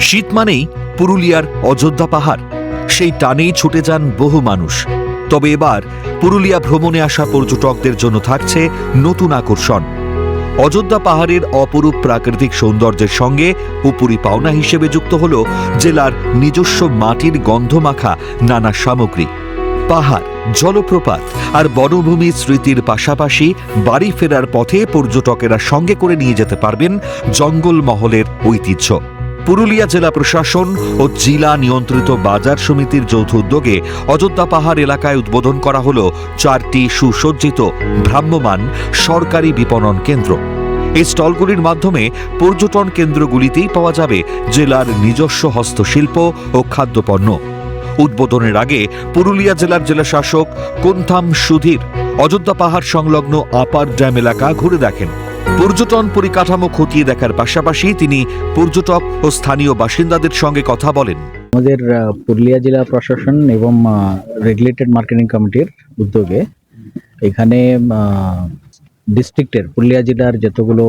শীত মানেই পুরুলিয়ার অযোধ্যা পাহাড়। সেই টানেই ছুটে যান বহু মানুষ। তবে এবার পুরুলিয়া ভ্রমণে আসা পর্যটকদের জন্য থাকছে নতুন আকর্ষণ। অযোধ্যা পাহাড়ের অপরূপ প্রাকৃতিক সৌন্দর্যের সঙ্গে উপরি পাওনা হিসেবে যুক্ত হল জেলার নিজস্ব মাটির গন্ধমাখা নানা সামগ্রী। পাহাড়, জলপ্রপাত আর বনভূমি স্মৃতির পাশাপাশি বাড়ি ফেরার পথে পর্যটকেরা সঙ্গে করে নিয়ে যেতে পারবেন জঙ্গলমহলের ঐতিহ্য। পুরুলিয়া জেলা প্রশাসন ও জেলা নিয়ন্ত্রিত বাজার সমিতির যৌথ উদ্যোগে অযোধ্যা পাহাড় এলাকায় উদ্বোধন করা হল চারটি সুসজ্জিত ভ্রাম্যমাণ সরকারি বিপণন কেন্দ্র। এই স্টলগুলির মাধ্যমে পর্যটন কেন্দ্রগুলিতেই পাওয়া যাবে জেলার নিজস্ব হস্তশিল্প ও খাদ্যপণ্য। উদ্বোধনের আগে পুরুলিয়া জেলার জেলা শাসক কোনথাম সুধীর অযোধ্যা পাহাড় সংলগ্ন আপার ড্যাম এলাকা ঘুরে দেখেন। পর্যটন পরিকাঠামো খতিয়ে দেখার পাশাপাশি তিনি পর্যটক ও স্থানীয় বাসিন্দাদের সঙ্গে কথা বলেন। আমাদের পুরুলিয়া জেলা প্রশাসন এবং রেগুলেটেড মার্কেটিং কমিটির উদ্যোগে এখানে ডিস্ট্রিক্টের পুরুলিয়া জেলার যতগুলো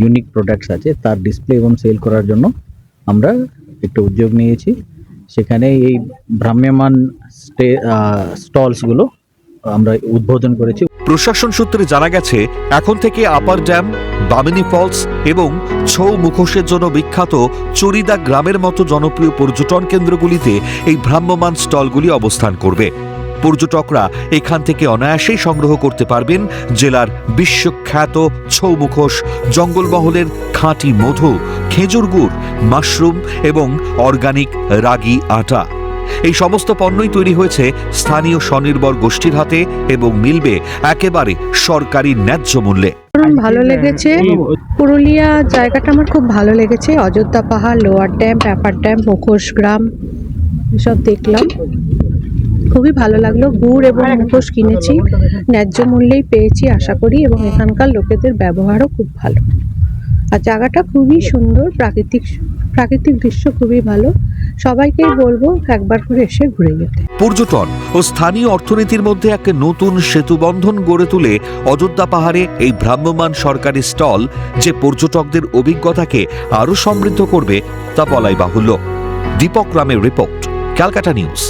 ইউনিক প্রোডাক্টস আছে, তার ডিসপ্লে এবং সেল করার জন্য আমরা একটু উদ্যোগ নিয়েছি। সেখানে এই ভ্রাম্যমান স্টে স্টলসগুলো আমরা উদ্বোধন করেছি। প্রশাসন সূত্রে জানা গেছে, এখন থেকে আপার ড্যাম, বামিনী ফলস এবং ছৌ মুখোশের জন্য বিখ্যাত চরিদা গ্রামের মতো জনপ্রিয় পর্যটন কেন্দ্রগুলিতে এই ভ্রাম্যমান স্টলগুলি অবস্থান করবে। পর্যটকরা এখান থেকে অনায়াসেই সংগ্রহ করতে পারবেন জেলার বিশ্বখ্যাত ছৌ মুখোশ, জঙ্গলমহলের খাঁটি মধু, খেজুর গুড়, মাশরুম এবং অর্গানিক রাগি আটা। এই সমস্ত পণ্যই তৈরি হয়েছে স্থানীয় স্বনির্ভর গোষ্ঠীর হাতে এবং মিলবে একেবারে সরকারি ন্যায্য মূল্যে। ভালো লেগেছে। পুরুলিয়া জায়গাটা আমার খুব ভালো লেগেছে। অযোধ্যা পাহাড় লোয়ার ড্যাম অ্যাপার ড্যাম মুখোশ গ্রাম এসব দেখলাম। খুবই ভালো লাগল। গুড় এবং মুখোশ কিনেছি। ন্যায্য মূল্যেই পেয়েছি আশা করি এবং এখানকার লোকেদের ব্যবহারও খুব ভালো। আর জায়গাটা খুবই সুন্দর। প্রাকৃতিক প্রাকৃতিক দৃশ্য খুবই ভালো। সবাইকেই বলব একবার করে এসে ঘুরে যেতে। পর্যটন ও স্থানীয় অর্থনীতির মধ্যে এক নতুন সেতুবন্ধন গড়ে তুলে অযোধ্যা পাহাড়ে এই ভ্রাম্যমান সরকারি স্টল যে পর্যটকদের অভিজ্ঞতাকে আরও সমৃদ্ধ করবে তা বলাই বাহুল্য। দীপক রামের রিপোর্ট, ক্যালকাটা নিউজ।